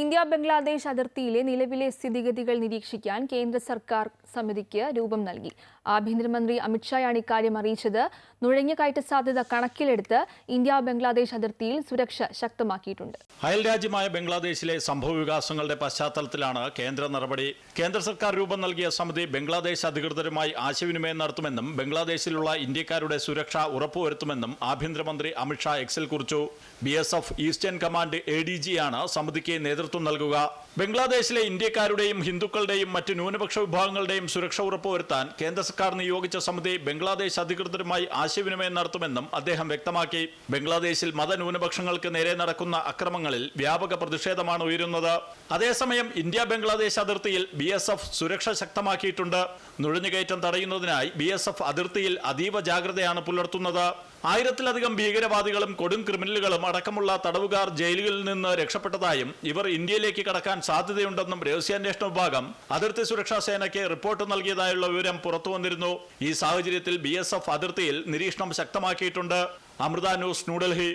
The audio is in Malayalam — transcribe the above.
ഇന്ത്യ ബംഗ്ലാദേശ് അതിർത്തിയിലെ നിലവിലെ സ്ഥിതിഗതികൾ നിരീക്ഷിക്കാൻ കേന്ദ്ര സർക്കാർ സമിതിക്ക് രൂപം നൽകി. ആഭ്യന്തരമന്ത്രി അമിത്ഷായാണ് ഇക്കാര്യം അറിയിച്ചത്. നുഴഞ്ഞുകയറ്റ സാധ്യത കണക്കിലെടുത്ത് ഇന്ത്യ ബംഗ്ലാദേശ് അതിർത്തിയിൽ സുരക്ഷ ശക്തമാക്കിയിട്ടുണ്ട്. അയൽരാജ്യമായ ബംഗ്ലാദേശിലെ സംഭവ വികാസങ്ങളുടെ പശ്ചാത്തലത്തിലാണ് കേന്ദ്ര നടപടി. കേന്ദ്ര സർക്കാർ രൂപം നൽകിയ സമിതി ബംഗ്ലാദേശ് അധികൃതരുമായി ആശയവിനിമയം നടത്തുമെന്നും ബംഗ്ലാദേശിലുള്ള ഇന്ത്യക്കാരുടെ സുരക്ഷ ഉറപ്പുവരുത്തുമെന്നും ആഭ്യന്തരമന്ത്രി അമിത്ഷാ എക്സിൽ കുറിച്ചു. ബി ഈസ്റ്റേൺ കമാൻഡ് എ ആണ് സമിതിക്ക് നേതൃത്വം നൽകുക. ബംഗ്ലാദേശിലെ ഇന്ത്യക്കാരുടെയും ഹിന്ദുക്കളുടെയും മറ്റ് ന്യൂനപക്ഷ വിഭാഗങ്ങളുടെയും സുരക്ഷ ഉറപ്പുവരുത്താൻ കേന്ദ്ര സർക്കാർ നിയോഗിച്ച സമിതി ബംഗ്ലാദേശ് അധികൃതരുമായി ആശയവിനിമയം നടത്തുമെന്നും അദ്ദേഹം വ്യക്തമാക്കി. ബംഗ്ലാദേശിൽ മതന്യൂനപക്ഷങ്ങൾക്ക് നേരെ നടക്കുന്ന അക്രമങ്ങളിൽ വ്യാപക പ്രതിഷേധമാണ് ഉയരുന്നത്. അതേസമയം ഇന്ത്യ ബംഗ്ലാദേശ് അതിർത്തിയിൽ ബി സുരക്ഷ ശക്തമാക്കിയിട്ടുണ്ട്. നുഴഞ്ഞുകയറ്റം തടയുന്നതിനായി ബി അതിർത്തിയിൽ അതീവ ജാഗ്രതയാണ് പുലർത്തുന്നത്. ആയിരത്തിലധികം ഭീകരവാദികളും കൊടും ക്രിമിനലുകളും അടക്കമുള്ള തടവുകാർ ജയിലുകളിൽ നിന്ന് രക്ഷപ്പെട്ടതായും ഇവർ ഇന്ത്യയിലേക്ക് കടക്കാൻ സാധ്യതയുണ്ടെന്നും രഹസ്യാന്വേഷണ വിഭാഗം അതിർത്തി സുരക്ഷാ സേനയ്ക്ക് റിപ്പോർട്ട് നൽകിയതായുള്ള വിവരം പുറത്തുവന്നിരുന്നു ഈ സാഹചര്യത്തിൽ ബി അതിർത്തിയിൽ നിരീക്ഷണം ശക്തമാക്കിയിട്ടുണ്ട്. അമൃത ന്യൂസ് ന്യൂഡൽഹി.